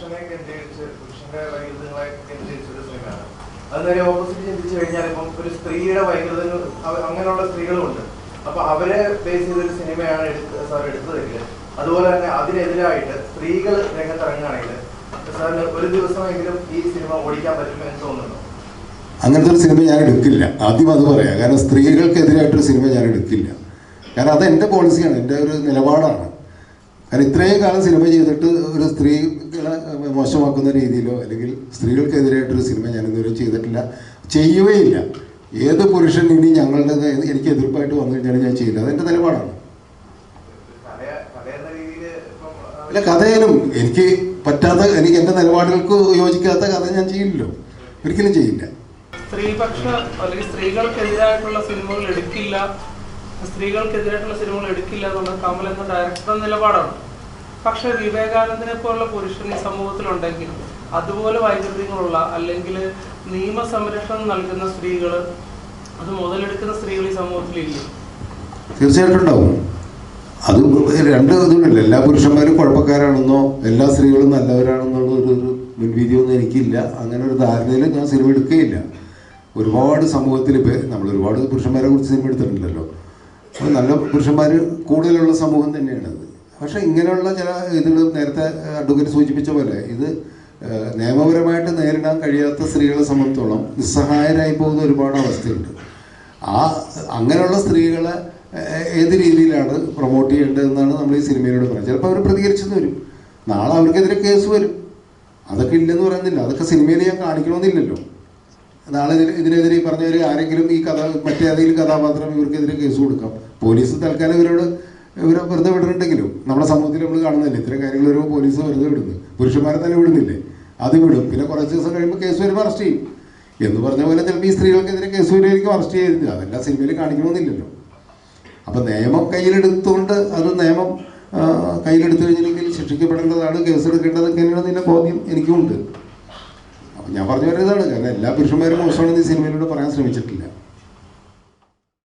പുരുഷനെ കേന്ദ്രീകരിച്ച് പുരുഷന്റെ വൈകൃതങ്ങളെ കേന്ദ്രീകരിച്ച ഒരു സിനിമയാണ് അത് നേരെ ഓപ്പോസിറ്റ് ചിന്തിച്ചു കഴിഞ്ഞാൽ ഇപ്പം ഒരു സ്ത്രീയുടെ വൈകൃതങ്ങൾ അങ്ങനെയുള്ള സ്ത്രീകളുമുണ്ട്. അപ്പൊ അവരെ ബേസ് ചെയ്തൊരു സിനിമയാണ് സാർ എടുത്തതെങ്കിൽ അതുപോലെ തന്നെ അതിനെതിരായിട്ട് സ്ത്രീകൾ രംഗത്തിറങ്ങുകയാണെങ്കിൽ സാറിന് ഒരു ദിവസമെങ്കിലും ഈ സിനിമ ഓടിക്കാൻ പറ്റുമെന്ന് തോന്നുന്നു അങ്ങനത്തെ ഒരു സിനിമ ഞാൻ എടുക്കില്ല. ആദ്യം അത് പറയാം. കാരണം സ്ത്രീകൾക്കെതിരായിട്ടൊരു സിനിമ ഞാൻ എടുക്കില്ല. കാരണം അത് എന്റെ പോളിസിയാണ് എന്റെ ഒരു നിലപാടാണ്. കാരണം ഇത്രയും കാലം സിനിമ ചെയ്തിട്ട് ഒരു സ്ത്രീകളെ മോശമാക്കുന്ന രീതിയിലോ അല്ലെങ്കിൽ സ്ത്രീകൾക്കെതിരായിട്ടൊരു സിനിമ ഞാൻ ഇതുവരെ ചെയ്തിട്ടില്ല. ചെയ്യുകയില്ല. ഏത് പുരുഷൻ ഇനി ഞങ്ങളുടെ എനിക്ക് എതിർപ്പായിട്ട് വന്നു കഴിഞ്ഞാൽ ഞാൻ ചെയ്യില്ല. അതെന്റെ നിലപാടാണ്. അല്ല കഥയിലും എനിക്ക് പറ്റാത്ത എനിക്ക് എന്റെ നിലപാടുകൾക്ക് യോജിക്കാത്ത കഥ ഞാൻ ചെയ്യില്ലല്ലോ. ഒരിക്കലും ചെയ്യില്ല. സ്ത്രീപക്ഷ അല്ലെങ്കിൽ സ്ത്രീകൾക്കെതിരായിട്ടുള്ള സിനിമകൾ എടുക്കില്ല. സ്ത്രീകൾക്കെതിരായിട്ടുള്ള സിനിമകൾ എടുക്കില്ല എന്നുള്ള കമൽ എന്ന ഡയറക്ടറുടെ നിലപാടാണ്. പക്ഷെ വിവേകാനന്ദനെ പോലുള്ള പുരുഷൻ ഈ സമൂഹത്തിലുണ്ടെങ്കിൽ അതുപോലെ വൈകൃതങ്ങളുള്ള അല്ലെങ്കിൽ നിയമസംരക്ഷണം നൽകുന്ന സ്ത്രീകൾ അത് മുതലെടുക്കുന്ന സ്ത്രീകൾ ഈ സമൂഹത്തിലില്ല? തീർച്ചയായിട്ടും ഉണ്ടാവും. അത് രണ്ട് ഇതുമില്ല എല്ലാ പുരുഷന്മാരും കുഴപ്പക്കാരാണെന്നോ എല്ലാ സ്ത്രീകളും നല്ലവരാണെന്നുള്ള ഒരു ഒരു മുൻവിധിയൊന്നും എനിക്കില്ല. അങ്ങനെ ഒരു ധാരണയിൽ ഞാൻ സിനിമ എടുക്കുകയില്ല. ഒരുപാട് സമൂഹത്തിൽ നമ്മൾ ഒരുപാട് പുരുഷന്മാരെ കുറിച്ച് സിനിമ എടുത്തിട്ടുണ്ടല്ലോ. അപ്പോൾ നല്ല പുരുഷന്മാർ കൂടുതലുള്ള സമൂഹം തന്നെയാണത്. പക്ഷേ ഇങ്ങനെയുള്ള ചില ഇതുകൾ നേരത്തെ അഡ്വക്കേറ്റ് സൂചിപ്പിച്ച പോലെ ഇത് നിയമപരമായിട്ട് നേരിടാൻ കഴിയാത്ത സ്ത്രീകളെ സംബന്ധിച്ചോളം നിസ്സഹായരായി പോകുന്ന ഒരുപാട് അവസ്ഥയുണ്ട്. ആ അങ്ങനെയുള്ള സ്ത്രീകളെ ഏത് രീതിയിലാണ് പ്രൊമോട്ട് ചെയ്യേണ്ടതെന്നാണ് നമ്മൾ ഈ സിനിമയിലൂടെ പറയുന്നത് ചിലപ്പോൾ അവർ പ്രതികരിച്ചെന്ന് വരും. നാളെ അവർക്കെതിരെ കേസ് വരും. അതൊക്കെ ഇല്ലെന്ന് പറയുന്നില്ല. അതൊക്കെ സിനിമയിൽ ഞാൻ കാണിക്കണമെന്നില്ലല്ലോ. നാളെ ഇതിന് ഇതിനെതിരെ പറഞ്ഞവർ ആരെങ്കിലും ഈ കഥ മറ്റേതെങ്കിലും കഥാപാത്രം ഇവർക്കെതിരെ കേസ് കൊടുക്കാം. പോലീസ് തൽക്കാലം ഇവരോട് ഇവരെ വെറുതെ വിടുന്നുണ്ടെങ്കിലും നമ്മുടെ സമൂഹത്തിൽ നമ്മൾ കാണുന്നില്ലേ? ഇത്തരം കാര്യങ്ങൾ വരുമ്പോൾ പോലീസ് വെറുതെ വിടുന്നു. പുരുഷന്മാരെ തന്നെ വിടുന്നില്ലേ? അത് വിടും. പിന്നെ കുറച്ച് ദിവസം കഴിയുമ്പോൾ കേസ് വരുമ്പോൾ അറസ്റ്റ് ചെയ്യും. എന്ന് പറഞ്ഞ പോലെ ചിലപ്പോൾ ഈ സ്ത്രീകൾക്കെതിരെ കേസ് വരുമായിരിക്കും അറസ്റ്റ് ചെയ്തില്ല അതെല്ലാം സിനിമയിൽ കാണിക്കണമെന്നില്ലല്ലോ. അപ്പം നിയമം കയ്യിലെടുത്തുകൊണ്ട് അത് നിയമം കയ്യിലെടുത്തു കഴിഞ്ഞില്ലെങ്കിൽ ശിക്ഷിക്കപ്പെടേണ്ടതാണ് കേസെടുക്കേണ്ടതൊക്കെയാണ് ഇതിന്റെ ബോധ്യം എനിക്കുമുണ്ട് അപ്പം ഞാൻ പറഞ്ഞു വരുന്നതാണ് കാരണം എല്ലാ പുരുഷന്മാരും മോശമാണെന്ന് ഈ സിനിമയിലൂടെ പറയാൻ ശ്രമിച്ചിട്ടില്ല.